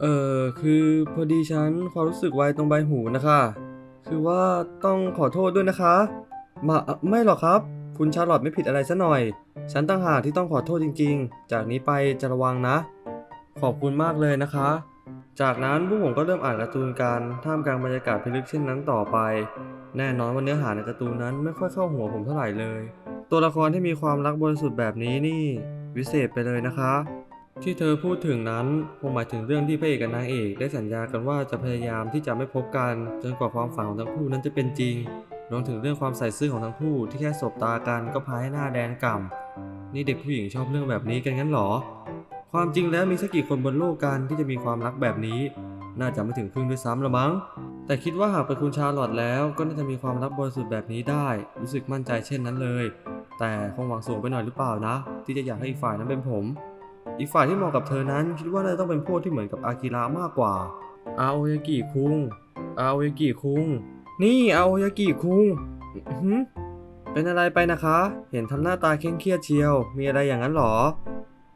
เออคือพอดีฉันความรู้สึกไวตรงใบหูนะคะ คือว่าต้องขอโทษด้วยนะคะมาไม่หรอกครับ คุณชาร์ลอตไม่ผิดอะไรซะหน่อย ฉันตั้งหากที่ต้องขอโทษจริง ๆ จากนี้ไปจะระวังนะ ขอบคุณมากเลยนะคะ จากนั้นพวกผมก็เริ่มอ่านการ์ตูนกันท่ามกลางบรรยากาศพิลึกเช่นนั้นต่อไป แน่นอนว่าเนื้อหาในการ์ตูนนั้นไม่ค่อยเข้าหัวผมเท่าไหร่เลย ตัวละครที่มีความรักบริสุทธิ์แบบนี้นี่ วิเศษไปเลยนะคะ ที่เธอพูดถึงนั้นคงหมายถึงเรื่องที่พระเอกกับนางเอกได้สัญญากันว่าจะพยายามที่จะไม่พบกันจนกว่าความฝันของทั้งคู่นั้นจะเป็นจริงรวมถึงเรื่องความใส่ซื่อของทั้งคู่ที่แค่สบตากันก็พาให้หน้าแดนก่ำนี่เด็กผู้หญิงชอบเรื่องแบบนี้กันงั้นเหรอ ความจริงแล้วมีสักกี่คนบนโลกกันที่จะมีความรักแบบนี้ น่าจะไม่ถึงครึ่งด้วยซ้ำละมั้ง แต่คิดว่าหากเป็นคุณชาร์ลอตแล้วก็น่าจะมีความรักบริสุทธิ์แบบนี้ได้ รู้สึกมั่นใจเช่นนั้นเลย แต่คงหวังสูงไปหน่อยหรือเปล่านะ ที่จะอยากให้อีกฝ่ายนั้นเป็นผม อีกฝ่ายที่เหมาะกับเธอนั้นคิดว่าน่าจะต้องเป็นพวกที่เหมือนกับอากิระมากกว่า อาโอยากิคุง อาโอยากิคุง นี่อาโอยากิคุงเป็นอะไรไปนะคะ เห็นทำหน้าตาเคร่งเครียดเชียว มีอะไรอย่างนั้นหรอ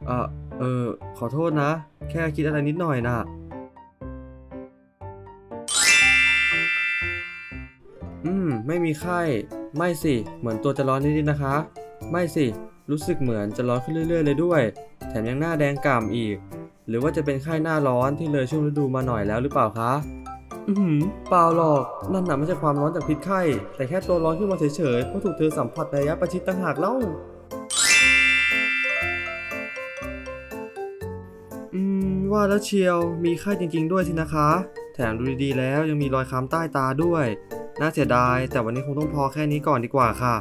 เออเออ ขอโทษนะ แค่คิดอะไรนิดหน่อยน่ะอืม ไม่มีไข้ ไม่สิ เหมือนตัวจะร้อนนิดๆนะคะ ไม่สิ รู้สึกเหมือนจะร้อนขึ้นเรื่อยๆ เลยด้วย แถมยังหน้าแดงก่ำอีก หรือว่าจะเป็นไข้หน้าร้อนที่เลยช่วงฤดูมาหน่อยแล้วหรือเปล่าคะ อือหือเปล่าหรอกนั่นน่ะไม่ใช่ความร้อนจากพิษไข้ แต่แค่ตัวร้อนขึ้นมาเฉยๆเพราะถูกเธอสัมผัสในระยะประชิดต่างหากเล่า อืมว่าแล้วเชียวมีไข้จริง ๆ ด้วยสินะคะ แถมดูดีๆแล้วยังมีรอยค้ำใต้ตาด้วย น่าเสียดาย แต่วันนี้คงต้องพอแค่นี้ก่อนดีกว่าค่ะ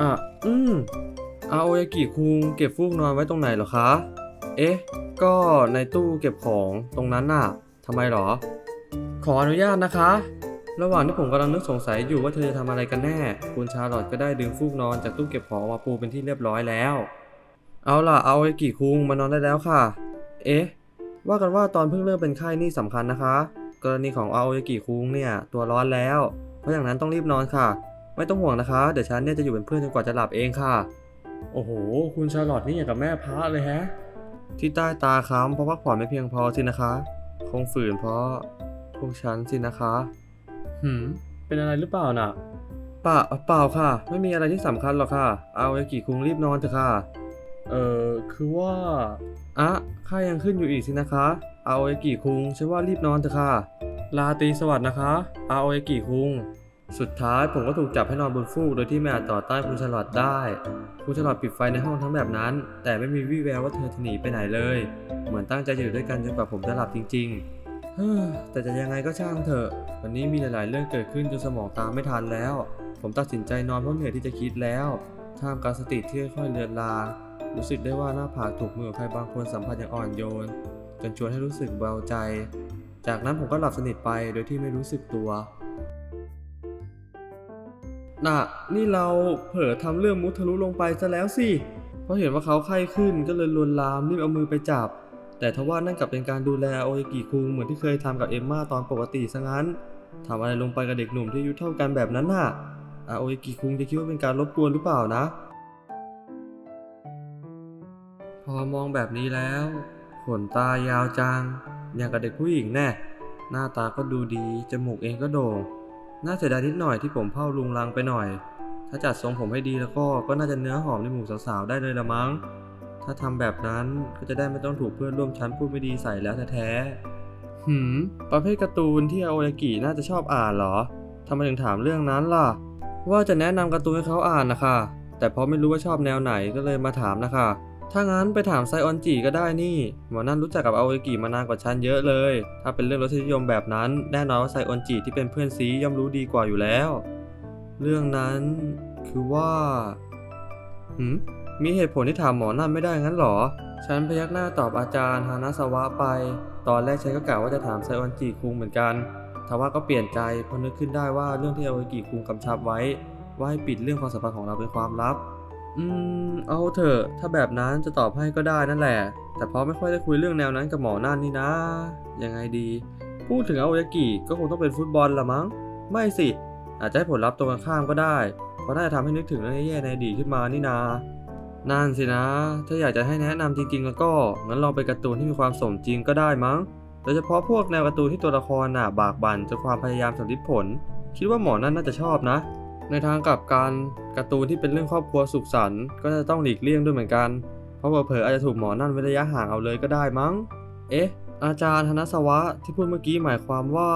อะอืม อาโอยากิคุงเก็บฟูกนอนไว้ตรงไหนเหรอคะ เอ๊ะ ก็ในตู้เก็บของตรงนั้นน่ะทำไมเหรอ ขออนุญาตนะคะ ระหว่างที่ผมกำลังนึกสงสัยอยู่ว่าเธอจะทำอะไรกันแน่ คุณชาลอตก็ได้ดึงฟูกนอนจากตู้เก็บของออกมาปูเป็นที่เรียบร้อยแล้ว เอาล่ะเอาไอ้กี่คุงมานอนได้แล้วค่ะ เอ๊ะ ว่ากันว่าตอนเพิ่งเริ่มเป็นไข้นี่สำคัญนะคะ กรณีของอาโอยากิคุงเนี่ยตัวร้อนแล้ว เพราะอย่างนั้นต้องรีบนอนค่ะ ไม่ต้องห่วงนะคะ เดี๋ยวฉันเนี่ยจะอยู่เป็นเพื่อนจนกว่าจะหลับเองค่ะ โอ้โห คุณชาลอตนี่อย่างกับแม่พระเลยแฮะ ที่ใต้ตาค้ำเพราะพักผ่อนไม่เพียงพอสินะคะ คงฝืนเพราะพวกฉันสินะคะ หืม เป็นอะไรหรือเปล่าน่ะเปล่าเปล่าค่ะ ไม่มีอะไรที่สำคัญหรอกค่ะ เอาไอ้กี่คุงรีบนอนเถอะค่ะ เอ่อคือว่าอะค่ายังขึ้นอยู่อีกสินะคะ เอาไอ้กี่คุงฉันว่ารีบนอนเถอะค่ะ ลาตรีสวัสดิ์นะคะ เอาไอ้กี่คุง สุดท้ายผมก็ถูกจับให้นอนบนฟูกโดยที่ไม่อาจต่อต้านคุณชลอดได้ คุณชลอดปิดไฟในห้องทั้งแบบนั้น แต่ไม่มีวี่แววว่าเธอจะหนีไปไหนเลย เหมือนตั้งใจจะอยู่ด้วยกันจนกว่าผมจะหลับจริงๆฮแต่จะยังไงก็ช่างเถอะ วันนี้มีหลาย ๆ เรื่องเกิดขึ้นจนสมองตามไม่ทันแล้ว ผมตัดสินใจนอนเพราะเหนื่อยที่จะคิดแล้ว ท่ามกลางสติที่ค่อยๆเลือนลาง รู้สึกได้ว่าหน้าผากถูกมือของใครบางคนสัมผัสอย่างอ่อนโยน จนชวนให้รู้สึกเบาใจ จากนั้นผมก็หลับสนิทไปโดยที่ไม่รู้สึกตัว น่ะ นี่เราเผลอทำเรื่องมุทะลุลงไปซะแล้วสิ เพราะเห็นว่าเขาไข้ขึ้นก็เลยลวนลามรีบเอามือไปจับ แต่ทว่านั่นกลับเป็นการดูแลโอเอกิคุงเหมือนที่เคยทำกับเอมมาตอนปกติซะงั้นทำอะไรลงไปกับเด็กหนุ่มที่อายุเท่ากันแบบนั้นน่ะอาโอเอกิคุงจะคิดว่าเป็นการรบกวนหรือเปล่านะ พอมองแบบนี้แล้วขนตายาวจังอย่างกับเด็กผู้หญิงแน่ หน้าตาก็ดูดี จมูกเองก็โด่ง น่าเสียดายนิดหน่อยที่ผมเผาลุงลังไปหน่อย ถ้าจัดทรงผมให้ดีแล้วก็ก็น่าจะเนื้อหอมในหมู่สาวๆได้เลยละมั้ง ถ้าทำแบบนั้นก็จะได้ไม่ต้องถูกเพื่อนร่วมชั้นพูดไม่ดีใส่แล้วแท้ๆหืม ประเภทการ์ตูนที่อาโอยากิน่าจะชอบอ่านเหรอทำไมถึงถามเรื่องนั้นล่ะ ว่าจะแนะนำการ์ตูนให้เขาอ่านนะคะแต่เพราะไม่รู้ว่าชอบแนวไหนก็เลยมาถามนะคะ ถ้างั้นไปถามไซออนจิก็ได้นี่ หมอนั่นรู้จักกับอาโอกิมานานกว่าฉันเยอะเลย ถ้าเป็นเรื่องรสนิยมแบบนั้น แน่นอนว่าไซออนจิที่เป็นเพื่อนซีย่อมรู้ดีกว่าอยู่แล้ว เรื่องนั้นคือว่าหืมมีเหตุผลที่ถามหมอนั่นไม่ได้งั้นเหรอ ฉันพยักหน้าตอบอาจารย์ฮานาสวะไป ตอนแรกฉันก็กะว่าจะถามไซออนจิคุงเหมือนกันทว่าก็เปลี่ยนใจเพราะนึกขึ้นได้ว่าเรื่องที่อาโอกิคุงกำชับไว้ ว่าให้ปิดเรื่องความสัมพันธ์ของเราเป็นความลับ อืม เอาเถอะ ถ้าแบบนั้นจะตอบให้ก็ได้นั่นแหละ แต่เพราะไม่ค่อยได้คุยเรื่องแนวนั้นกับหมอนั่นนี่นะ ยังไงดี พูดถึงอาโอยากิก็คงต้องเป็นฟุตบอลละมั้ง ไม่สิ อาจจะให้ผลลัพธ์ตรงกันข้ามก็ได้ เพราะน่าจะทำให้นึกถึงเรื่องแย่ในอดีตขึ้นมานี่นานั่นสินะ ถ้าอยากจะให้แนะนำจริง ๆ แล้วก็ งั้นลองไปการ์ตูนที่มีความสมจริงก็ได้มั้ง โดยเฉพาะพวกแนวการ์ตูนที่ตัวละครน่ะบากบั่นจนความพยายามสำลิดผล คิดว่าหมอนั่นน่าจะชอบนะ ในทางกลับการการ์ตูนที่เป็นเรื่องครอบครัวสุขสันต์ก็จะต้องหลีกเลี่ยงด้วยเหมือนกัน เพราะเผลออาจจะถูกหมอนั่นเว้นระยะห่างเอาเลยก็ได้มั้ง เอ๊ะ อาจารย์ธนสวะที่พูดเมื่อกี้หมายความว่า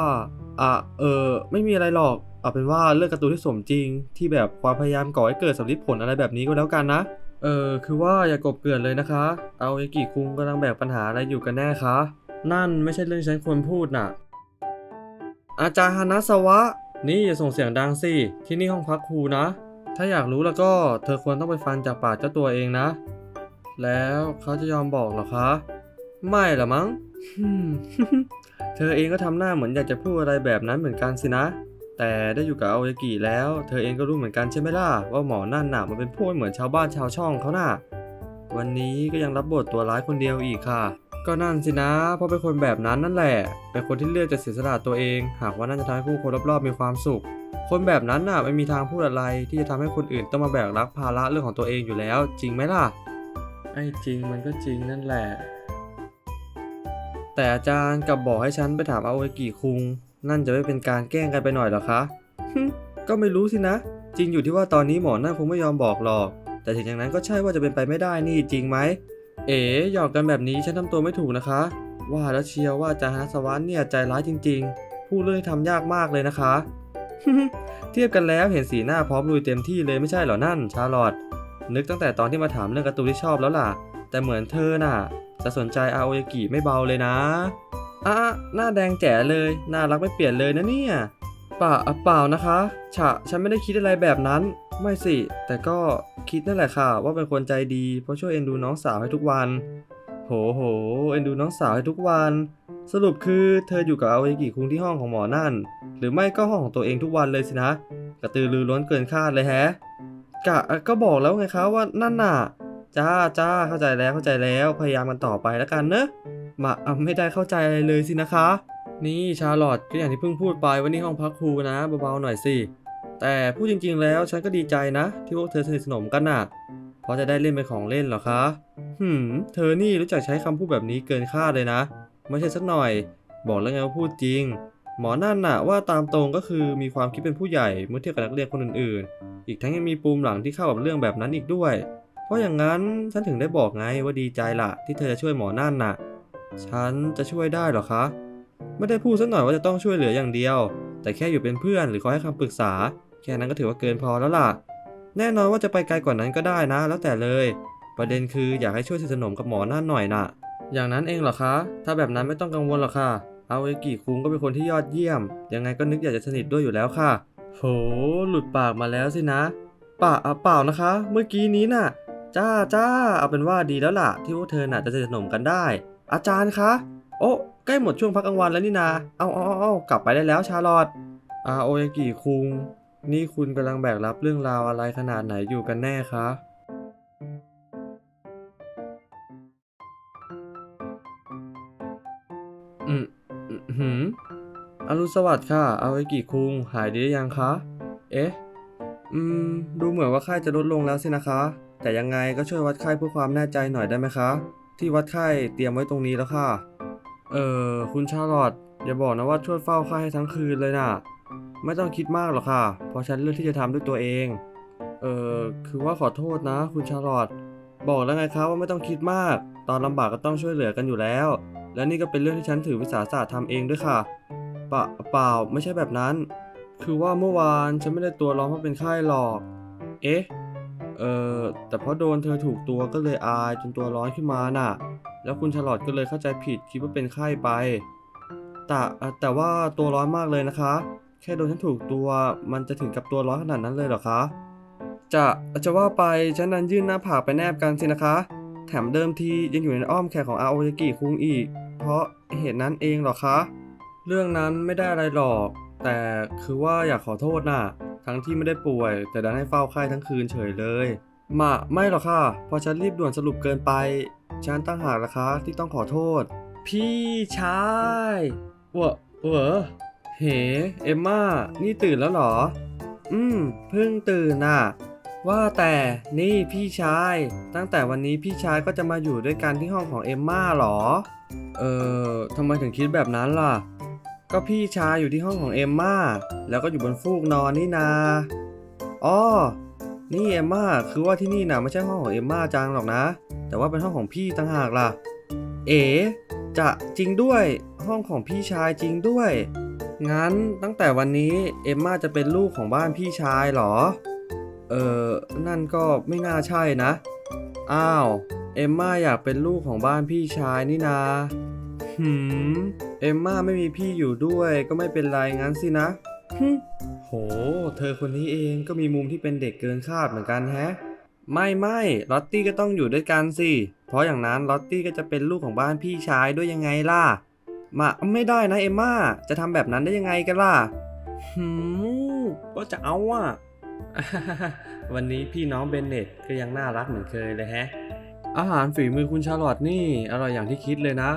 อะเออไม่มีอะไรหรอกเอาเป็นว่าเรื่องการ์ตูนที่สมจริง ที่แบบความพยายามก่อให้เกิดสำลิดผลอะไรแบบนี้ก็แล้วกันนะ เออคือว่าอย่ากบเกลื่อนเลยนะคะ เอาเอกิคุงกำลังแบกปัญหาอะไรอยู่กันแน่คะ นั่นไม่ใช่เรื่องฉันควรพูดน่ะ อาจารย์ฮานาสวะ นี่อย่าส่งเสียงดังสิ ที่นี่ห้องพักครูนะ ถ้าอยากรู้แล้วก็เธอควรต้องไปฟังจากปากเจ้าตัวเองนะ แล้วเขาจะยอมบอกเหรอคะ ไม่ละมั้งฮึ่มเธอเองก็ทำหน้าเหมือนอยากจะพูดอะไรแบบนั้นเหมือนกันสินะ แต่ได้อยู่กับอาโอยากิแล้ว เธอเองก็รู้เหมือนกันใช่ไหมล่ะว่าหมอนั่นน่ะมันเป็นพวกเหมือนชาวบ้านชาวช่องเขาน่ะ วันนี้ก็ยังรับบทตัวร้ายคนเดียวอีกค่ะ ก็นั่นสินะ เพราะเป็นคนแบบนั้นนั่นแหละ เป็นคนที่เลือกจะเสียสละตัวเอง หากว่านั่นจะทำให้ผู้คนรอบๆมีความสุข คนแบบนั้นน่ะไม่มีทางพูดอะไรที่จะทำให้คนอื่นต้องมาแบกรับภาระเรื่องของตัวเองอยู่แล้ว จริงไหมล่ะ ไอ้จริงมันก็จริงนั่นแหละ แต่อาจารย์กลับบอกให้ฉันไปถามอาโอกิคุง นั่นจะไม่เป็นการแกล้งกันไปหน่อยเหรอคะฮึก็ไม่รู้สินะ จริงอยู่ที่ว่าตอนนี้หมอนั่นคงไม่ยอมบอกหรอก แต่ถึงอย่างนั้นก็ใช่ว่าจะเป็นไปไม่ได้นี่จริงไหม เอ๋หยอกกันแบบนี้ฉันทำตัวไม่ถูกนะคะ ว่าแล้วเชียวว่าจารย์ฮาสวรรค์เนี่ยใจร้ายจริง ๆ พูดเรื่องทำยากมากเลยนะคะ เทียบกันแล้วเห็นสีหน้าพร้อมลุยเต็มที่เลยไม่ใช่เหรอนั่น ชาร์ลอตนึกตั้งแต่ตอนที่มาถามเรื่องการ์ตูนที่ชอบแล้วล่ะ แต่เหมือนเธอน่ะ จะสนใจอาโอยากิไม่เบาเลยนะอะหน้าแดงแจ๋เลยน่ารักไม่เปลี่ยนเลยนะเนี่ยเปล่าเปล่านะคะ ฉะฉันไม่ได้คิดอะไรแบบนั้น ไม่สิ แต่ก็คิดนั่นแหละค่ะ ว่าเป็นคนใจดี เพราะช่วยเอ็นดูน้องสาวให้ทุกวัน โหโหเอ็นดูน้องสาวให้ทุกวัน สรุปคือเธออยู่กับอาโอกิคุงที่ห้องของหมอนั่น หรือไม่ก็ห้องของตัวเองทุกวันเลยสินะ กระตือรือร้นเกินคาดเลยแฮะ กะก็บอกแล้วไงคะว่านั่นน่ะ จ้าจ้าเข้าใจแล้วเข้าใจแล้ว พยายามกันต่อไปแล้วกันเนอะมาไม่ได้เข้าใจอะไรเลยสินะคะ นี่ชาร์ลอตก็อย่างที่เพิ่งพูดไปว่านี่ห้องพักครูนะเบาๆหน่อยสิ แต่พูดจริงๆแล้วฉันก็ดีใจนะ ที่พวกเธอสนิทสนมกันน่ะ เพราะจะได้เล่นเป็นของเล่นเหรอคะหืม เธอนี่รู้จักใช้คำพูดแบบนี้เกินคาดเลยนะ ไม่ใช่สักหน่อย บอกแล้วไงว่าพูดจริง หมอนั่นน่ะว่าตามตรงก็คือมีความคิดเป็นผู้ใหญ่เมื่อเทียบกับนักเรียนคนอื่นๆ อีกทั้งยังมีปูมหลังที่เข้ากับเรื่องแบบนั้นอีกด้วย เพราะอย่างนั้นฉันถึงได้บอกไงว่าดีใจละที่เธอจะช่วยหมอนั่นน่ะ ฉันจะช่วยได้เหรอคะ ไม่ได้พูดสักหน่อยว่าจะต้องช่วยเหลืออย่างเดียวแต่แค่อยู่เป็นเพื่อนหรือขอให้คำปรึกษา ค่นั้นก็ถือว่าเกินพอแล้วล่ะ แน่นอนว่าจะไปไกลกว่านั้นก็ได้นะ แล้วแต่เลย ประเด็นคืออยากให้ช่วยสนิทสนมกับหมอนั่นหน่อยน่ะ อย่างนั้นเองเหรอคะ ถ้าแบบนั้นไม่ต้องกังวลหรอกค่ะ เอาเอกิคุงก็เป็นคนที่ยอดเยี่ยม ยังไงก็นึกอยากจะสนิทด้วยอยู่แล้วค่ะ โห หลุดปากมาแล้วสินะป่าอะเปล่านะคะ เมื่อกี้นี้น่ะ จ้าจ้าเอาเป็นว่าดีแล้วล่ะ ที่พวกเธอน่ะจะสนิทสนมกันได้ อาจารย์คะ โอ้ใกล้หมดช่วงพักกลางวันแล้วนี่นา เอาเอาเอาเอากลับไปได้แล้วชาลอตอาโอยากิคุง นี่คุณกำลังแบกรับเรื่องราวอะไรขนาดไหนอยู่กันแน่คะอืมอืมหืมอรุณสวัสดิ์ค่ะ เอาไว้กี่คุง หายดีหรือยังคะ เอ๊ะ อืม ดูเหมือนว่าไข้จะลดลงแล้วสินะคะ แต่ยังไงก็ช่วยวัดไข้เพื่อความแน่ใจหน่อยได้ไหมคะ ที่วัดไข้เตรียมไว้ตรงนี้แล้วค่ะ เออคุณชาร์ลอตอย่าบอกนะว่าช่วยเฝ้าไข้ให้ทั้งคืนเลยน่ะ ไม่ต้องคิดมากหรอกค่ะ เพราะฉันเลือกที่จะทำด้วยตัวเอง เออคือว่าขอโทษนะ คุณชาร์ลอตบอกแล้วไงครับว่าไม่ต้องคิดมาก ตอนลำบากก็ต้องช่วยเหลือกันอยู่แล้ว และนี่ก็เป็นเรื่องที่ฉันถือวิสาสะทำเองด้วยค่ะปล่าเปล่าไม่ใช่แบบนั้น คือว่าเมื่อวานฉันไม่ได้ตัวร้อนเพราะเป็นไข้หรอก เอ๊ะ เออแต่เพราะโดนเธอถูกตัวก็เลยอายจนตัวร้อนขึ้นมาน่ะ แล้วคุณชาลอตก็เลยเข้าใจผิดคิดว่าเป็นไข้ไป แต่แต่ว่าตัวร้อนมากเลยนะคะ แค่โดนฉันถูกตัวมันจะถึงกับตัวร้อนขนาดนั้นเลยเหรอคะ จะจะว่าไปฉันนั้นยื่นหน้าผากไปแนบกันสินะคะ แถมเดิมทียังอยู่ในอ้อมแขนของอาโอยากิคุงอีก เพราะเหตุนั้นเองเหรอคะ เรื่องนั้นไม่ได้อะไรหรอก แต่คือว่าอยากขอโทษน่ะ ทั้งที่ไม่ได้ป่วย แต่ดันให้เฝ้าไข้ทั้งคืนเฉยเลยมาไม่หรอกค่ะ พอฉันรีบด่วนสรุปเกินไป ฉันตั้งหากนะคะที่ต้องขอโทษ พี่ชายเวอเวอ เฮ้ เอมม่า นี่ตื่นแล้วเหรอ อืม เพิ่งตื่นน่ะ ว่าแต่นี่พี่ชาย ตั้งแต่วันนี้พี่ชายก็จะมาอยู่ด้วยกันที่ห้องของเอมม่าเหรอ เอ่อทำไมถึงคิดแบบนั้นล่ะ ก็พี่ชายอยู่ที่ห้องของเอมม่า แล้วก็อยู่บนฟูกนอนนี่นาอ๋อนี่เอมม่า คือว่าที่นี่นะไม่ใช่ห้องของเอมม่าจังหรอกนะ แต่ว่าเป็นห้องของพี่ต่างหากล่ะ เอ๋จะจริงด้วย ห้องของพี่ชายจริงด้วย งั้นตั้งแต่วันนี้เอมมาจะเป็นลูกของบ้านพี่ชายเหรอ เออนั่นก็ไม่น่าใช่นะ อ้าว เอมมาอยากเป็นลูกของบ้านพี่ชายนี่นาหืม เอมมาไม่มีพี่อยู่ด้วยก็ไม่เป็นไรงั้นสินะฮึโห เธอคนนี้เองก็มีมุมที่เป็นเด็กเกินคาดเหมือนกันแฮะ ไม่ไม่ลอตตี้ก็ต้องอยู่ด้วยกันสิ เพราะอย่างนั้นลอตตี้ก็จะเป็นลูกของบ้านพี่ชายด้วยยังไงล่ะ มาไม่ได้นะเอมม่าจะทำแบบนั้นได้ยังไงกันล่ะหืมก็จะเอาอะ วันนี้พี่น้องเบนเน็ตก็ยังน่ารักเหมือนเคยเลยแฮะ อาหารฝีมือคุณชาลอตนี่ อร่อยอย่างที่คิดเลยนะ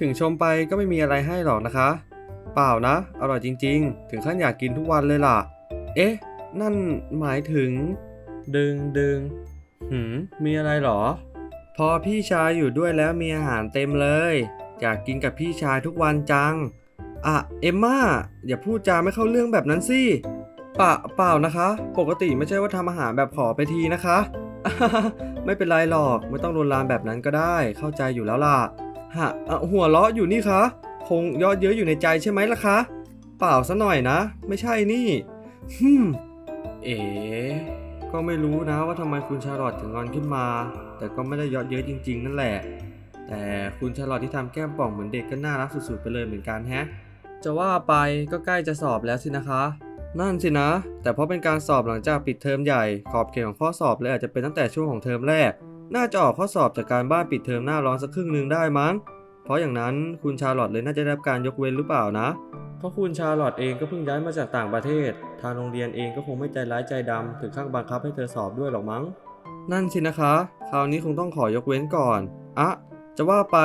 ถึงชมไปก็ไม่มีอะไรให้หรอกนะคะ เปล่านะ อร่อยจริง ๆ ถึงขั้นอยากกินทุกวันเลยล่ะ เอ๊ะ นั่นหมายถึง ดึงดึงหืมมีอะไรหรอ พอพี่ชายอยู่ด้วยแล้วมีอาหารเต็มเลย อยากกินกับพี่ชายทุกวันจัง อะ เอมม่า อย่าพูดจาไม่เข้าเรื่องแบบนั้นสิปล่าเปล่านะคะ ปกติไม่ใช่ว่าทำอาหารแบบขอไปทีนะคะ ไม่เป็นไรหรอกไม่ต้องลวนลามแบบนั้นก็ได้เข้าใจอยู่แล้วล่ะฮะอะหัวเราะอยู่นี่คะคงยอดเยอะอยู่ในใจใช่ไหมล่ะคะ เปล่าซะหน่อยนะ ไม่ใช่นี่ฮึมเอ๋ก็ไม่รู้นะว่าทำไมคุณชาลอตถึงงอนขึ้นมา แต่ก็ไม่ได้ยอดเยอะจริง ๆ นั่นแหละ แต่คุณชาลอตที่ทำแก้มป่องเหมือนเด็กก็น่ารักสุดๆไปเลยเหมือนกันแฮะ จะว่าไปก็ใกล้จะสอบแล้วสินะคะ นั่นสินะ แต่เพราะเป็นการสอบหลังจากปิดเทอมใหญ่ ขอบเขตของข้อสอบเลยอาจจะเป็นตั้งแต่ช่วงของเทอมแรก น่าจะออกข้อสอบจากการบ้านปิดเทอมหน้าร้อนสักครึ่งนึงได้มั้ง เพราะอย่างนั้นคุณชาลอตเลยน่าจะได้รับการยกเว้นหรือเปล่านะ เพราะคุณชาลอตเองก็เพิ่งย้ายมาจากต่างประเทศ ทางโรงเรียนเองก็คงไม่ใจร้ายใจดำถึงขั้นบังคับให้เธอสอบด้วยหรอกมั้ง นั่นสินะคะ คราวนี้คงต้องขอยกเว้นก่อนอะ จะว่าไป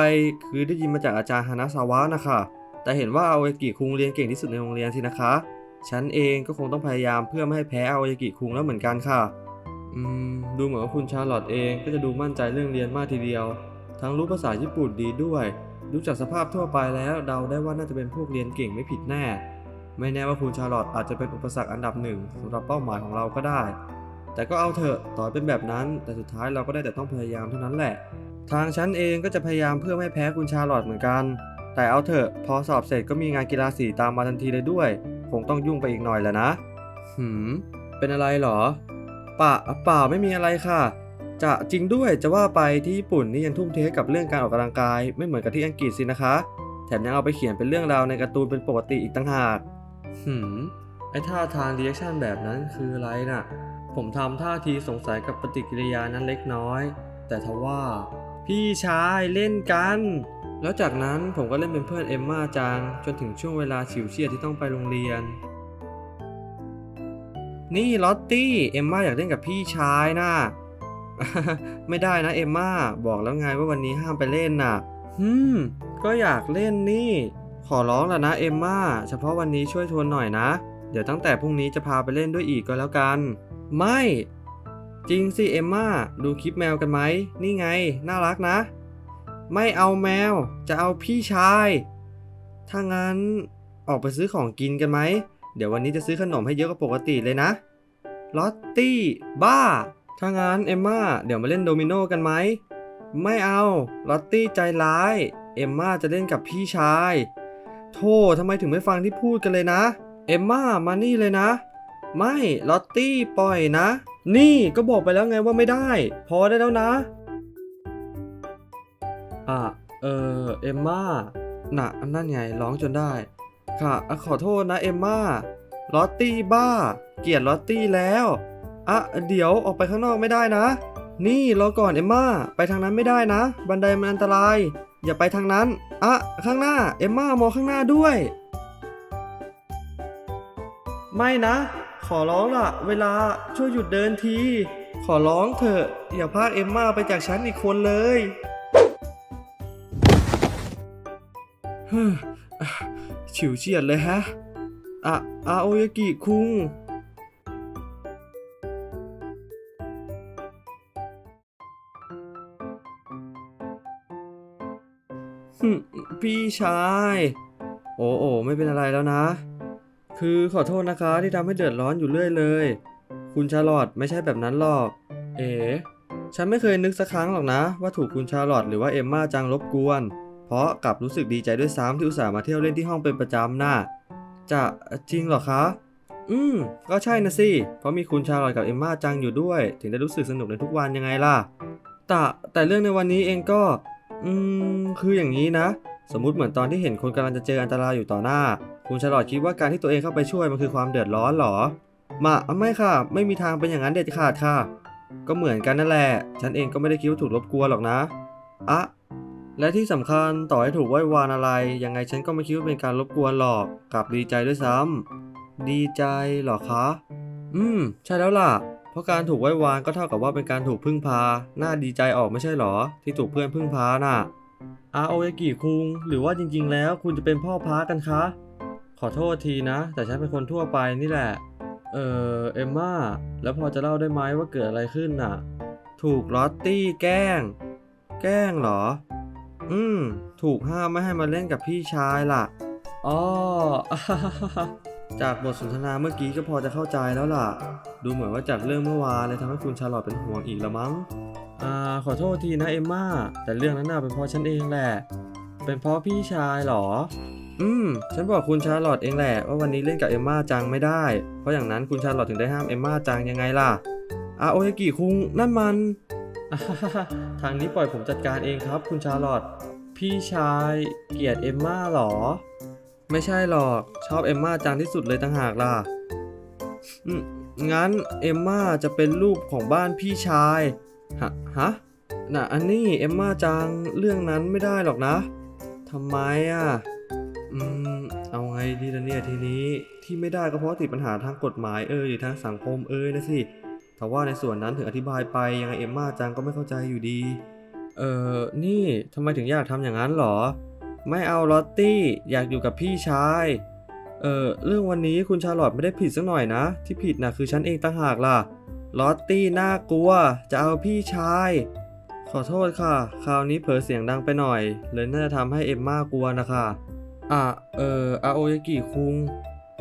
คือได้ยินมาจากอาจารย์ฮานาซาวะนะคะ แต่เห็นว่าอาโอเอกิคุงเรียนเก่งที่สุดในโรงเรียนสินะคะ ฉันเองก็คงต้องพยายามเพื่อไม่ให้แพ้อาโอเอกิคุงแล้วเหมือนกันค่ะ อืม ดูเหมือนว่าคุณชาร์ลอตเองก็จะดูมั่นใจเรื่องเรียนมากทีเดียว ทั้งรู้ภาษาญี่ปุ่นดีด้วย ดูจากสภาพทั่วไปแล้วเดาได้ว่าน่าจะเป็นพวกเรียนเก่งไม่ผิดแน่ ไม่แน่ว่าคุณชาร์ลอตอาจจะเป็นอุปสรรคอันดับหนึ่งสำหรับเป้าหมายของเราก็ได้ แต่ก็เอาเถอะ ต่อเป็นแบบนั้น แต่สุดท้ายเราก็ได้แต่ต้องพยายามเท่านั้นแหละ ทางฉันเองก็จะพยายามเพื่อไม่ให้แพ้คุณชาลอตเหมือนกัน แต่เอาเถอะพอสอบเสร็จก็มีงานกีฬาสีตามมาทันทีเลยด้วย คงต้องยุ่งไปอีกหน่อยแหละนะ หืม เป็นอะไรเหรอป่าเปล่าไม่มีอะไรค่ะ จะจริงด้วยจะว่าไปที่ญี่ปุ่นนี่ยังทุ่มเทกับเรื่องการออกกำลังกายไม่เหมือนกับที่อังกฤษสินะคะ แถมยังเอาไปเขียนเป็นเรื่องราวในการ์ตูนเป็นปกติอีกต่างหาก หืม ไอท่าทางรีแอคชั่นแบบนั้นคืออะไรน่ะ ผมทำท่าทีสงสัยกับปฏิกิริยานั้นเล็กน้อย แต่ทว่า พี่ชายเล่นกัน แล้วจากนั้นผมก็เล่นเป็นเพื่อนเอมมาจังจนถึงช่วงเวลาฉิวเฉียดที่ต้องไปโรงเรียน นี่ลอตตี้เอมมาอยากเล่นกับพี่ชายน่ะไม่ได้นะเอมมาบอกแล้วไงว่าวันนี้ห้ามไปเล่นน่ะฮึมก็อยากเล่นนี่ ขอร้องแล้วนะเอมมาเฉพาะวันนี้ช่วยทวนหน่อยนะ เดี๋ยวตั้งแต่พรุ่งนี้จะพาไปเล่นด้วยอีกก็แล้วกัน ไม่ จริงสิเอมม่าดูคลิปแมวกันไหม นี่ไง น่ารักนะ ไม่เอาแมว จะเอาพี่ชาย ถ้างั้นออกไปซื้อของกินกันไหม เดี๋ยววันนี้จะซื้อขนมให้เยอะกว่าปกติเลยนะ ลอตตี้ บ้า ถ้างั้นเอมม่าเดี๋ยวมาเล่นโดมิโนกันไหม ไม่เอา ลอตตี้ใจร้าย เอมม่าจะเล่นกับพี่ชาย โธ่ทำไมถึงไม่ฟังที่พูดกันเลยนะ เอมม่ามานี่เลยนะ ไม่ ลอตตี้ปล่อยนะ นี่ก็บอกไปแล้วไงว่าไม่ได้ พอได้แล้วนะ อะ เออเอมม่าน่ะอันนั่นไงร้องจนได้ค่ะอะขอโทษนะเอมม่าลอตตี้บ้า เกลียดลอตตี้แล้วอะเดี๋ยวออกไปข้างนอกไม่ได้นะ นี่รอก่อนเอมม่าไปทางนั้นไม่ได้นะ บันไดมันอันตราย อย่าไปทางนั้นอะข้างหน้าเอมม่ามองข้างหน้าด้วย ไม่นะ ขอร้องล่ะเวลาช่วยหยุดเดินที ขอร้องเถอะ อย่าพาเอมมาไปจากฉันอีกคนเลยเฮ้ออะฉิวเฉียดเลยฮะอะอาโอยากิคุงพี่ชาย โอ้โอ้ไม่เป็นอะไรแล้วนะ คือขอโทษนะคะที่ทำให้เดือดร้อนอยู่เรื่อยเลย คุณชาร์ลอตไม่ใช่แบบนั้นหรอก เอ๋ฉันไม่เคยนึกสักครั้งหรอกนะ ว่าถูกคุณชาร์ลอตหรือว่าเอมมาจังรบกวน เพราะกลับรู้สึกดีใจด้วยซ้ำที่อุตส่าห์มาเที่ยวเล่นที่ห้องเป็นประจำน่ะจะจริงเหรอคะ อืม ก็ใช่นะสิ เพราะมีคุณชาร์ลอตกับเอมมาจังอยู่ด้วย ถึงได้รู้สึกสนุกในทุกวันยังไงล่ะแต่แต่เรื่องในวันนี้เองก็ อืม คืออย่างนี้นะ สมมุติเหมือนตอนที่เห็นคนกำลังจะเจออันตรายอยู่ต่อหน้า คุณชาลอตคิดว่าการที่ตัวเองเข้าไปช่วยมันคือความเดือดร้อนหรอ มาไม่ค่ะ ไม่มีทางเป็นอย่างนั้นเด็ดขาดค่ะ ก็เหมือนกันนั่นแหละ ฉันเองก็ไม่ได้คิดว่าถูกรบกวนหรอกนะอะและที่สำคัญต่อให้ถูกไหว้วานอะไร ยังไงฉันก็ไม่คิดว่าเป็นการรบกวนหรอก กลับดีใจด้วยซ้ำดีใจหรอคะ อืม ใช่แล้วล่ะ เพราะการถูกไหว้วานก็เท่ากับว่าเป็นการถูกพึ่งพา น่าดีใจออกไม่ใช่หรอ ที่ถูกเพื่อนพึ่งพาน่ะอาโอเอกิคุง หรือว่าจริง ๆ แล้วคุณจะเป็นพ่อพากันคะ อโทษทีนะ แต่ฉันเป็นคนทั่วไปนี่แหละ เออเอมม่า แล้วพอจะเล่าได้ไหมว่าเกิดอะไรขึ้นน่ะ ถูกลอตตี้แกล้ง แกล้งเหรอ อืม ถูกห้ามไม่ให้มาเล่นกับพี่ชายล่ะอ๋อจากบทสนทนาเมื่อกี้ก็พอจะเข้าใจแล้วล่ะ ดูเหมือนว่าจากเรื่องเมื่อวานเลยทำให้คุณชาลอตเป็นห่วงอีกละมั้ง อ่า ขอโทษทีนะเอมม่า แต่เรื่องนั้นน่ะเป็นเพราะฉันเองแหละ เป็นเพราะพี่ชายเหรอ อืม ฉันบอกคุณชาร์ลอตเองแหละว่าวันนี้เล่นกับเอมม่าจังไม่ได้ เพราะอย่างนั้นคุณชาร์ลอตถึงได้ห้ามเอมม่าจังยังไงล่ะอาโอยากิคุงนั่นมันอ่าฮ่าฮ่าฮ่าทางนี้ปล่อยผมจัดการเองครับ คุณชาร์ลอตพี่ชายเกลียดเอมม่าเหรอ ไม่ใช่หรอกชอบเอมม่าจังที่สุดเลยต่างหากล่ะอืมงั้นเอมม่าจะเป็นลูกของบ้านพี่ชายฮะฮะน่ะอันนี้เอมม่าจังเรื่องนั้นไม่ได้หรอกนะทำไมอะ อืม เอาไงดีล่ะเนี่ยทีนี้ที่ไม่ได้ก็เพราะติดปัญหาทางกฎหมายเอ่ยหรือทางสังคมเอ่ยนะสิแต่ว่าในส่วนนั้นถึงอธิบายไปยังไงเอ็มม่าจังก็ไม่เข้าใจอยู่ดี เออนี่ทำไมถึงอยากทำอย่างนั้นหรอ ไม่เอาลอตตี้อยากอยู่กับพี่ชาย เออเรื่องวันนี้คุณชาร์ลอตไม่ได้ผิดสักหน่อยนะ ที่ผิดนะคือฉันเองต่างหากล่ะลอตตี้น่ากลัว จะเอาพี่ชาย ขอโทษค่ะ คราวนี้เผลอเสียงดังไปหน่อยเลยน่าจะทำให้เอ็มม่ากลัวนะคะ อะเอออาโอยากิคุง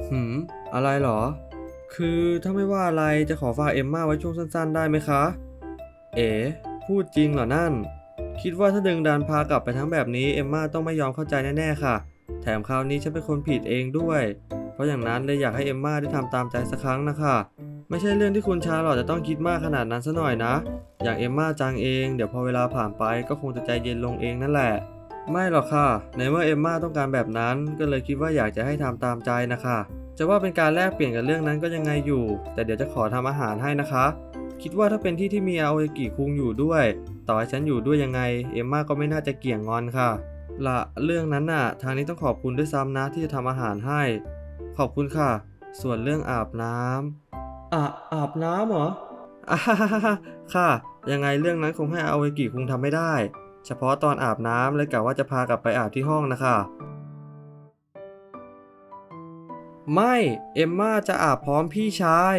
หืม อะไรเหรอ คือถ้าไม่ว่าอะไรจะขอฝากเอมมาไว้ช่วงสั้นๆ ได้ไหมคะ เอ๋พูดจริงเหรอนั่น คิดว่าถ้าดึงดันพากลับไปทั้งแบบนี้เอมมาต้องไม่ยอมเข้าใจแน่ๆค่ะ แถมคราวนี้ฉันเป็นคนผิดเองด้วย เพราะอย่างนั้นเลยอยากให้เอมมาได้ทำตามใจสักครั้งนะคะไม่ใช่เรื่องที่คุณชาร์ลอตจะต้องคิดมากขนาดนั้นซะหน่อยนะ อย่างเอมมาจังเอง เดี๋ยวพอเวลาผ่านไปก็คงจะใจเย็นลงเองนั่นแหละ ไม่หรอกค่ะ ในเมื่อเอมม่าต้องการแบบนั้น ก็เลยคิดว่าอยากจะให้ทำตามใจนะคะ จะว่าเป็นการแลกเปลี่ยนกับเรื่องนั้นก็ยังไงอยู่ แต่เดี๋ยวจะขอทำอาหารให้นะคะ คิดว่าถ้าเป็นที่ที่มีอาโอยากิคุงอยู่ด้วย ต่อให้ฉันอยู่ด้วยยังไง เอมม่าก็ไม่น่าจะเกี่ยงงอนค่ะ ละเรื่องนั้นน่ะ ทางนี้ต้องขอบคุณด้วยซ้ำนะที่จะทำอาหารให้ ขอบคุณค่ะ ส่วนเรื่องอาบน้ำอาอาบน้ำเหรออ่าฮ่าฮ่าฮ่าค่ะ ยังไงเรื่องนั้นคงให้อาโอยากิคุงทำไม่ได้ เฉพาะตอนอาบน้ำเลยกะว่าจะพากลับไปอาบที่ห้องนะคะ ไม่เอมม่าจะอาบพร้อมพี่ชาย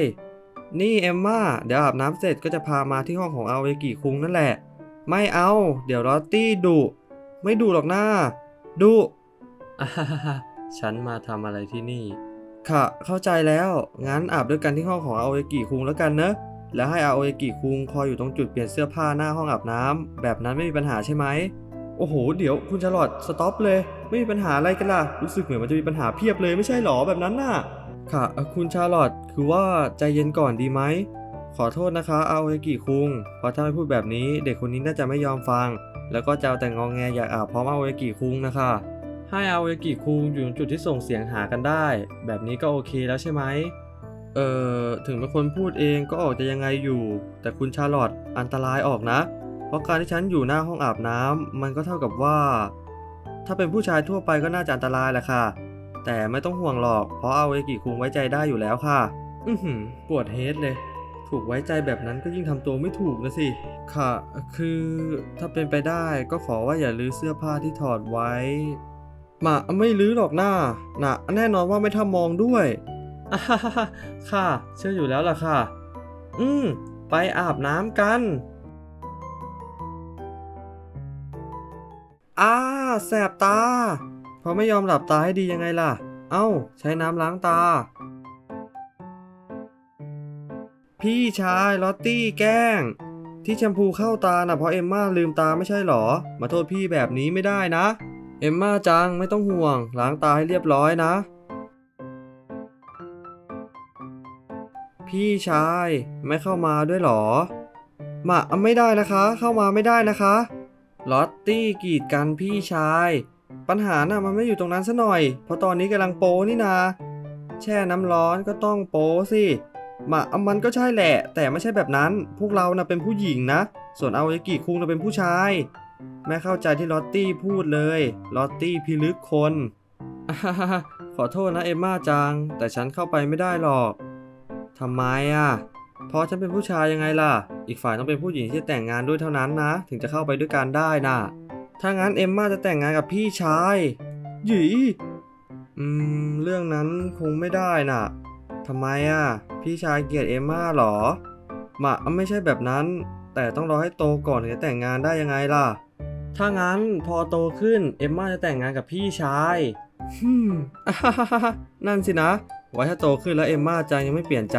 นี่เอมม่าเดี๋ยวอาบน้ำเสร็จก็จะพามาที่ห้องของอาโอยากิคุงนั่นแหละ ไม่เอา เดี๋ยวลอตตี้ดุไม่ดุหรอกนะดุอ่าฮ่าฮ่าฮ่าฉันมาทำอะไรที่นี่ ค่ะ เข้าใจแล้ว งั้นอาบด้วยกันที่ห้องของอาโอยากิคุงแล้วกันเนอะ แล้วให้อาโอยากิคุงคอยอยู่ตรงจุดเปลี่ยนเสื้อผ้าหน้าห้องอาบน้ำแบบนั้นไม่มีปัญหาใช่ไหมโอ้โห เดี๋ยวคุณชาลอตสต็อปเลย ไม่มีปัญหาอะไรกันล่ะ รู้สึกเหมือนมันจะมีปัญหาเพียบเลยไม่ใช่หรอแบบนั้นน่ะ ค่ะ คุณชาลอตคือว่าใจเย็นก่อนดีไหม ขอโทษนะคะอาโอยากิคุงเพราะถ้าไม่พูดแบบนี้เด็กคนนี้น่าจะไม่ยอมฟัง แล้วก็จะเอาแต่งองแงอยากอาบพร้อมอาโอยากิคุงนะคะ ให้อาโอยากิคุงอยู่ตรงจุดที่ส่งเสียงหากันได้ แบบนี้ก็โอเคแล้วใช่ไหม เอ่อถึงเป็นคนพูดเองก็ออกจะยังไงอยู่ แต่คุณชาลอตอันตรายออกนะ เพราะการที่ฉันอยู่หน้าห้องอาบน้ำมันก็เท่ากับว่า ถ้าเป็นผู้ชายทั่วไปก็น่าจะอันตรายแหละค่ะ แต่ไม่ต้องห่วงหรอก เพราะเอาเอกิคุงไว้ใจได้อยู่แล้วค่ะ อือหือปวดเฮดเลย ถูกไว้ใจแบบนั้นก็ยิ่งทำตัวไม่ถูกนะสิ ค่ะ คือถ้าเป็นไปได้ก็ขอว่าอย่าลื้อเสื้อผ้าที่ถอดไว้มาไม่ลื้อหรอกหน้าน่ะ แน่นอนว่าไม่ทำมองด้วย ค่ะ เชื่ออยู่แล้วล่ะค่ะ อืม ไปอาบน้ำกันอ้าแสบตา เพราะไม่ยอมหลับตาให้ดียังไงล่ะ เอ้า ใช้น้ำล้างตา พี่ชายลอตตี้แกล้ง ที่แชมพูเข้าตาน่ะเพราะเอมม่าลืมตาไม่ใช่หรอ มาโทษพี่แบบนี้ไม่ได้นะ เอมม่าจังไม่ต้องห่วง ล้างตาให้เรียบร้อยนะ พี่ชายไม่เข้ามาด้วยหรอ มาไม่ได้นะคะ เข้ามาไม่ได้นะคะลอตตี้กีดกันพี่ชาย ปัญหาน่ะมันไม่อยู่ตรงนั้นซะหน่อย เพราะตอนนี้กำลังโปนี่นา แช่น้ำร้อนก็ต้องโปสิมาเอมันก็ใช่แหละ แต่ไม่ใช่แบบนั้น พวกเราน่ะเป็นผู้หญิงนะ ส่วนเอายากิคุงน่ะเป็นผู้ชาย แม่เข้าใจที่ลอตตี้พูดเลยลอตตี้พิลึกคน ขอโทษนะเอมม่าจัง แต่ฉันเข้าไปไม่ได้หรอก ทำไมอะ เพราะฉันเป็นผู้ชายยังไงล่ะ อีกฝ่ายต้องเป็นผู้หญิงที่แต่งงานด้วยเท่านั้นนะ ถึงจะเข้าไปด้วยกันได้น่ะ ถ้างั้นเอมม่าจะแต่งงานกับพี่ชายหยีอืม เรื่องนั้นคงไม่ได้น่ะทำไมอะ พี่ชายเกลียดเอมม่าเหรอมะไม่ใช่แบบนั้น แต่ต้องรอให้โตก่อนถึงจะแต่งงานได้ยังไงล่ะ ถ้างั้นพอโตขึ้นเอมม่าจะแต่งงานกับพี่ชายฮึมนั่นสินะ ไว้ถ้าโตขึ้นแล้วเอมมาจังยังไม่เปลี่ยนใจ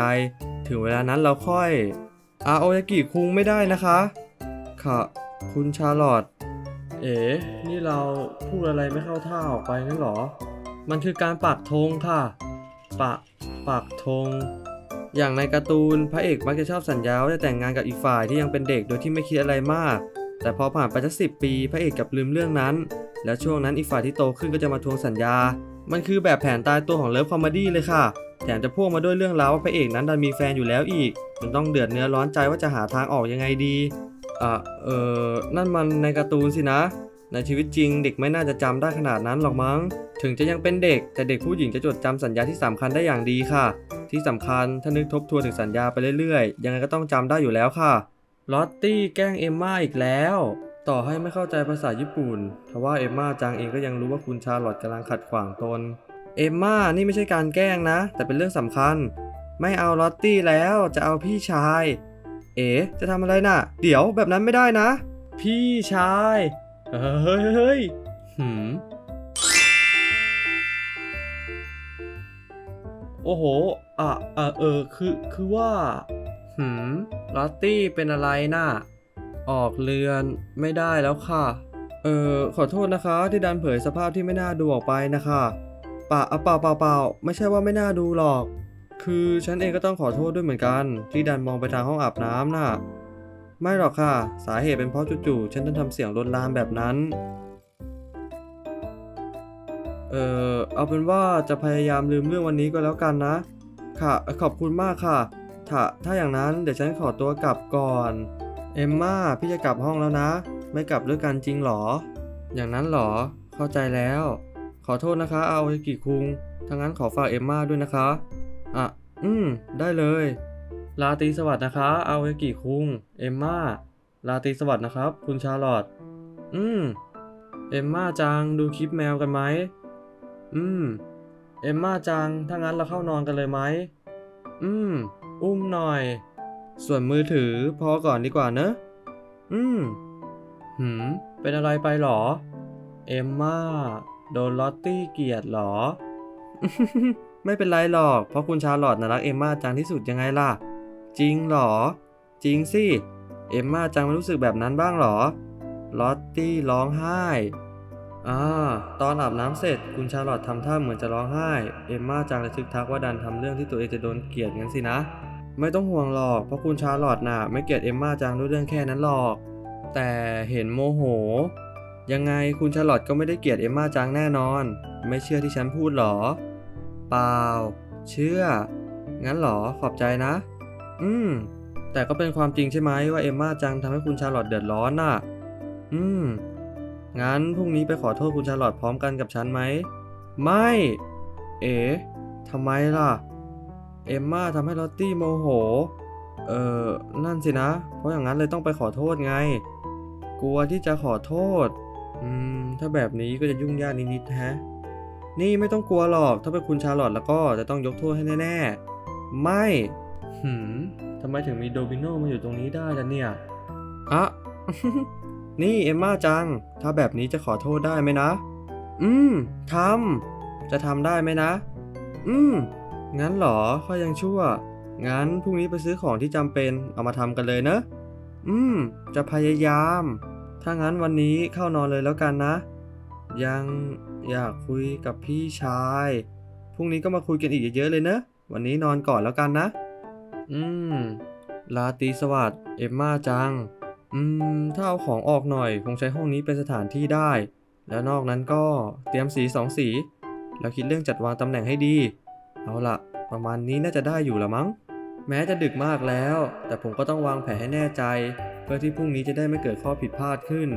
ถึงเวลานั้นเราค่อยอาโอยากิคุงไม่ได้นะคะ ค่ะ คุณชาร์ลอตเอ๋นี่เราพูดอะไรไม่เข้าท่าออกไปงั้นหรอ มันคือการปักธงค่ะ ปะปักธง อย่างในการ์ตูนพระเอกมักจะชอบสัญญาว่าจะแต่งงานกับอีกฝ่ายที่ยังเป็นเด็กโดยที่ไม่คิดอะไรมาก แต่พอผ่านไปสักสิปี พระเอกกับลืมเรื่องนั้น แล้วช่วงนั้นอีกฝ่ายที่โตขึ้นก็จะมาทวงสัญญา มันคือแบบแผนตายตัวของเลิฟคอมเมดี้เลยค่ะ แถมจะพ่วงมาด้วยเรื่องราวว่าพระเอกนั้นดันมีแฟนอยู่แล้วอีกจนต้องเดือดเนื้อร้อนใจว่าจะหาทางออกยังไงดีอะเออนั่นมันในการ์ตูนสินะ ในชีวิตจริงเด็กไม่น่าจะจำได้ขนาดนั้นหรอกมั้ง ถึงจะยังเป็นเด็กแต่เด็กผู้หญิงจะจดจำสัญญาที่สำคัญได้อย่างดีค่ะ ที่สำคัญถ้านึกทบทวนถึงสัญญาไปเรื่อยๆ ยังไงก็ต้องจำได้อยู่แล้วค่ะลอตตี้แกล้งเอมมาอีกแล้ว ต่อให้ไม่เข้าใจภาษาญี่ปุ่นทว่าเอมม่าจังเองก็ยังรู้ว่าคุณชาลอตกำลังขัดขวางตน เอมม่านี่ไม่ใช่การแกล้งนะ แต่เป็นเรื่องสำคัญ ไม่เอาลอตตี้แล้วจะเอาพี่ชาย เอ๋จะทำอะไรน่ะ เดี๋ยวแบบนั้นไม่ได้นะ พี่ชาย เฮ้ยเฮ้ยหืมโอ้โห อะอะเออ คือ คือว่า หืมลอตตี้เป็นอะไรน่ะ ออกเรือนไม่ได้แล้วค่ะ เออขอโทษนะคะ ที่ดันเผยสภาพที่ไม่น่าดูออกไปนะคะป่าอะเปล่าเปล่าเปล่าไม่ใช่ว่าไม่น่าดูหรอก คือฉันเองก็ต้องขอโทษด้วยเหมือนกัน ที่ดันมองไปทางห้องอาบน้ำน่ะ ไม่หรอกค่ะ สาเหตุเป็นเพราะจู่ๆฉันต้องทำเสียงรนลามแบบนั้น เออเอาเป็นว่าจะพยายามลืมเรื่องวันนี้ก็แล้วกันนะ ค่ะ ขอบคุณมากค่ะ ถ้าถ้าอย่างนั้นเดี๋ยวฉันขอตัวกลับก่อน เอมม่าพี่จะกลับห้องแล้วนะ ไม่กลับด้วยกันจริงหรอ อย่างนั้นหรอ เข้าใจแล้ว ขอโทษนะคะเอาไว้กีคุงถ้างั้นขอฝากเอมม่าด้วยนะคะอะอืม ได้เลย ลาตีสวัสดนะคะเอาไว้กีคุง เอมม่า ลาตีสวัสดนะครับ คุณชาร์ลอตอืม เอมม่าจังดูคลิปแมวกันไหม อืม เอมม่าจัง ถ้างั้นเราเข้านอนกันเลยไหม อืม อุ้มหน่อย ส่วนมือถือพอก่อนดีกว่าเนอะ อืม หืม เป็นอะไรไปหรอ เอมมาโดนลอตตี้เกลียดหรอ ไม่เป็นไรหรอก เพราะคุณชาร์ลอตน่ารักเอมมาจังที่สุดยังไงล่ะ จริงหรอ จริงสิ เอมมาจังไม่รู้สึกแบบนั้นบ้างหรอ ลอตตี้ร้องไห้อ่าตอนอาบน้ำเสร็จคุณชาร์ลอตทำท่าเหมือนจะร้องไห้ เอมมาจังเลยทึกทักว่าดันทำเรื่องที่ตัวเองจะโดนเกลียดงั้นสินะ ไม่ต้องห่วงหรอกเพราะคุณชาร์ลอตน่ะไม่เกลียดเอมมาจังด้วยเรื่องแค่นั้นหรอก แต่เห็นโมโห ยังไงคุณชาร์ลอตก็ไม่ได้เกลียดเอมมาจังแน่นอน ไม่เชื่อที่ฉันพูดหรอ เปล่า เชื่อ งั้นหรอขอบใจนะ อืม แต่ก็เป็นความจริงใช่ไหมว่าเอมมาจังทำให้คุณชาร์ลอตเดือดร้อนน่ะ อืม งั้นพรุ่งนี้ไปขอโทษคุณชาร์ลอตพร้อมกันกับฉันไหม ไม่ เอ๋ทำไมล่ะ เอมม่าทำให้ลอตตี้โมโห เออนั่นสินะ เพราะอย่างนั้นเลยต้องไปขอโทษไง กลัวที่จะขอโทษ อืม ถ้าแบบนี้ก็จะยุ่งยากนิดๆแฮะ นี่ไม่ต้องกลัวหรอก ถ้าเป็นคุณชาร์ลอตแล้วก็จะต้องยกโทษให้แน่ๆ ไม่ หืมทำไมถึงมีโดมิโนมาอยู่ตรงนี้ได้ล่ะเนี่ยอะนี่เอมม่าจัง ถ้าแบบนี้จะขอโทษได้ไหมนะ อืม ทำ จะทำได้ไหมนะ อืม งั้นเหรอข้อยังชั่ว งั้นพรุ่งนี้ไปซื้อของที่จำเป็นเอามาทำกันเลยเนอะ อืม จะพยายาม ถ้างั้นวันนี้เข้านอนเลยแล้วกันนะ ยังอยากคุยกับพี่ชาย พรุ่งนี้ก็มาคุยกันอีกเยอะๆเลยเนอะ วันนี้นอนก่อนแล้วกันนะ อืม ลาตรีสวัสดิ์เอมม่าจัง อืม ถ้าเอาของออกหน่อย คงใช้ห้องนี้เป็นสถานที่ได้ แล้วนอกนั้นก็เตรียมสีสองสี แล้วคิดเรื่องจัดวางตำแหน่งให้ดี เอาละประมาณนี้น่าจะได้อยู่ละมั้ง แม้จะดึกมากแล้ว แต่ผมก็ต้องวางแผนให้แน่ใจ เพื่อที่พรุ่งนี้จะได้ไม่เกิดข้อผิดพลาดขึ้น